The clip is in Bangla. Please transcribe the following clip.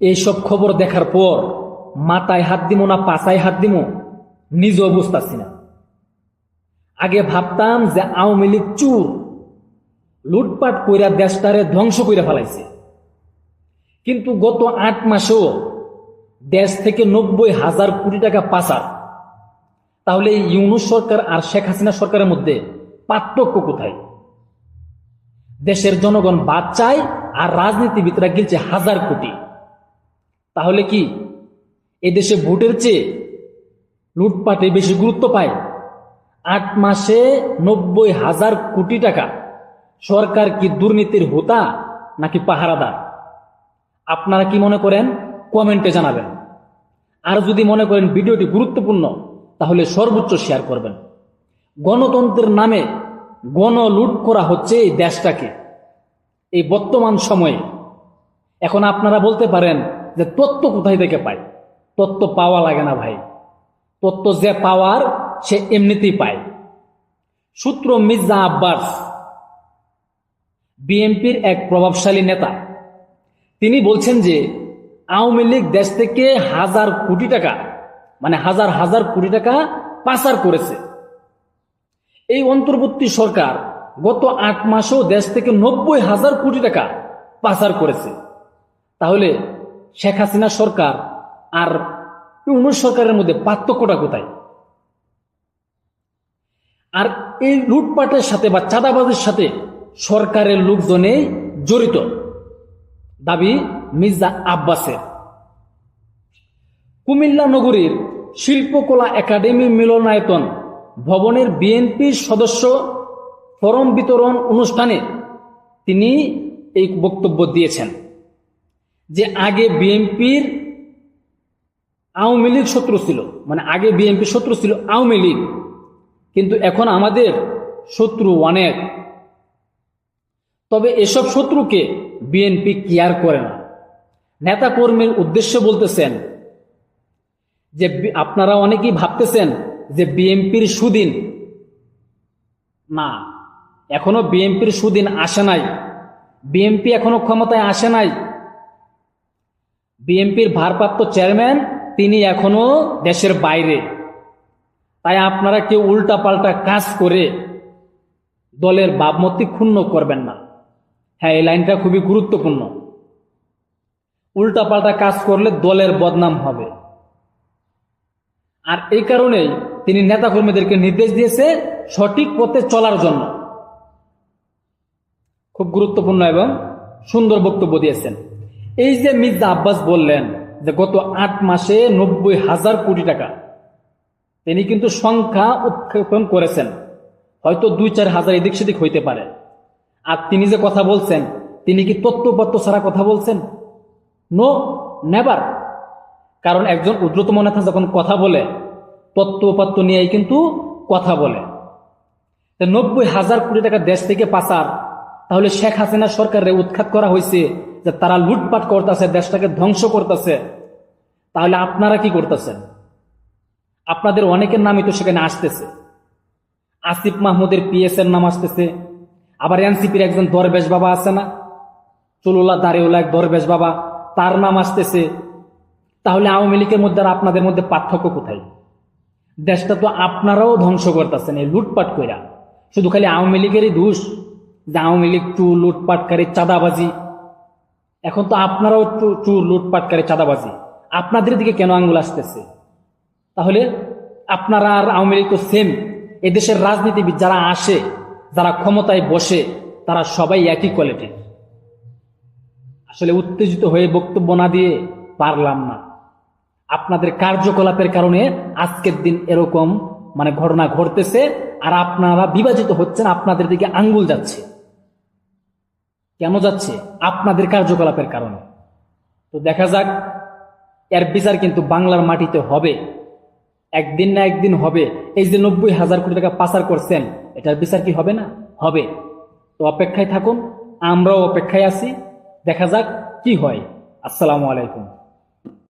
এইসব খবর দেখার পর মাথায় হাত দিমো না পাছায় হাত দিমো নিজ বুঝতেছি না। আগে ভাবতাম যে আওয়ামী লীগ চুর, লুটপাট কইরা দেশটারে ধ্বংস কইরা ফেলাইছে। কিন্তু গত আট মাসেও দেশ থেকে নব্বই হাজার কোটি টাকা পাচার। তাহলে ইউনুস সরকার আর শেখ হাসিনা সরকারের মধ্যে পার্থক্য কোথায়? দেশের জনগণ বাদ চায় আর রাজনীতিবিদরা গিলছে হাজার কোটি। তাহলে কি? এদেশে ভোটের চেয়ে লুটপাটে বেশি গুরুত্ব পায়? আট মাসে নব্বই হাজার কোটি টাকা। সরকার কি দুর্নীতির হোতা নাকি পাহারাদার? আপনারা কি মনে করেন? কমেন্টে জানাবেন। আর যদি মনে করেন ভিডিওটি গুরুত্বপূর্ণ, তাহলে সর্বোচ্চ শেয়ার করবেন। গণতন্ত্রের নামে গণ লুট করা হচ্ছে এই দেশটাকে। এই বর্তমান সময়ে। এখন আপনারা বলতে পারেন যে তত্ত্ব কোথায় থেকে পায়? তত্ত্ব পাওয়া লাগে না ভাই। তত্ত্ব যে পাওয়ার, সে এমনিতেই পায়। সূত্র মির্জা আব্বাস, বিএনপির এক প্রভাবশালী নেতা। তিনি বলছেন যে, আওয়ামী লীগ দেশ থেকে হাজার কোটি টাকা মানে হাজার হাজার কোটি টাকা পাচার করেছে। এই অন্তর্বর্তী সরকার গত আট মাসেও দেশ থেকে নব্বই হাজার কোটি টাকা পাচার করেছে। তাহলে শেখ হাসিনা সরকার আর ইউনুস সরকারের মধ্যে পার্থক্যটা কোথায়? আর এই লুটপাটের সাথে বা চাঁদাবাজের সাথে সরকারের লোকজনে জড়িত। দাবি মির্জা আব্বাসের। কুমিল্লা নগরীর শিল্পকলা একাডেমি মিলনায়তন ভবনের বিএনপির সদস্য ফরম বিতরণ অনুষ্ঠানে তিনি এই বক্তব্য দিয়েছেন। যে আগে বিএনপির আওয়ামী লীগ শত্রু ছিল মানে আগে বিএনপি শত্রু ছিল আওয়ামী লীগ। কিন্তু এখন আমাদের শত্রু অনেক। তবে এসব শত্রুকে বিএনপি কেয়ার করে না। নেতা কর্মীর উদ্দেশ্যে বলতেছেন যে আপনারা অনেকেই ভাবতেছেন যে বিএনপির সুদিন। না, এখনও বিএনপির সুদিন আসে নাই। বিএনপি এখনও ক্ষমতায় আসে নাই। বিএনপির ভারপ্রাপ্ত চেয়ারম্যান, তিনি এখনও দেশের বাইরে। তাই আপনারা কেউ উল্টা পাল্টা কাজ করে দলের ভাবমূর্তি ক্ষুণ্ণ করবেন না। হ্যাঁ এই লাইনটা খুবই গুরুত্বপূর্ণ। উল্টা পাল্টা কাজ করলে দলের বদনাম হবে। আর এই কারণেই তিনি নেতাকর্মীদেরকে নির্দেশ দিয়েছে সঠিক পথে চলার জন্য। খুব গুরুত্বপূর্ণ এবং সুন্দর বক্তব্য দিয়েছেন। এই যে মির্জা আব্বাস বললেন যে গত আট মাসে নব্বই হাজার কোটি টাকা, তিনি কিন্তু সংখ্যা উৎক্ষেপণ করেছেন। হয়তো দুই চার হাজার এদিক সেদিক হইতে পারে। আর তিনি যে কথা বলছেন, তিনি কি তত্ত্বপত্র ছাড়া কথা বলছেন? নো নেভার কারণ একজন উদ্রতম নেতা যখন কথা বলে তত্ত্বপাত্য নিয়েই কিন্তু কথা বলে। নব্বই হাজার কোটি টাকা দেশ থেকে পাচার, তাহলে শেখ হাসিনা সরকারের উৎখাত করা হয়েছে যে তারা লুটপাট করতেছে, দেশটাকে ধ্বংস করতেছে, তাহলে আপনারা কি করতেছেন? আপনাদের অনেকের নামই তো সেখানে আসতেছে। আসিফ মাহমুদের পিএস এর নাম আসতেছে, আবার এনসিপির একজন দরবেশ বাবা আছে না? চলুল্লাহ দাঁড়িউল্লাহ এক দরবেশ বাবা, তার নাম আসতেছে। তাহলে আওয়ামী লীগের মধ্যে আর আপনাদের মধ্যে পার্থক্য কোথায়? দেশটা তো আপনারাও ধ্বংস করতেছেন এই লুটপাট কইরা। শুধু খালি আওয়ামী লীগেরই দোষ যে আওয়ামী লীগ চু লুটপাটকারী, চাঁদাবাজি এখন তো আপনারাও চুর লুটপাটকারী চাঁদাবাজি। আপনাদের দিকে কেন আঙ্গুল আসতেছে? তাহলে আপনারা আর আওয়ামী লীগ তো সেম এদেশের রাজনীতিবিদ যারা আসে, যারা ক্ষমতায় বসে, তারা সবাই একই কোয়ালিটির আসলে উত্তেজিত হয়ে বক্তব্য না দিয়ে পারলাম না। আপনাদের কার্যকলাপের কারণে আজকের দিন এরকম মানে ঘটনা ঘটতেছে, আর আপনারা বিভাজিত হচ্ছেন, আপনাদের দিকে আঙ্গুল যাচ্ছে। কেন যাচ্ছে? আপনাদের কার্যকলাপের কারণে। তো দেখা যাক, এর বিচার কিন্তু বাংলার মাটিতে হবে। একদিন না একদিন হবে। এই যে নব্বই হাজার কোটি টাকা পাচার করছেন, এটার বিচার কি হবে না? হবে। তো অপেক্ষায় থাকুন, আমরাও অপেক্ষায় আছি। দেখা যাক কি হয়। আসসালামু আলাইকুম।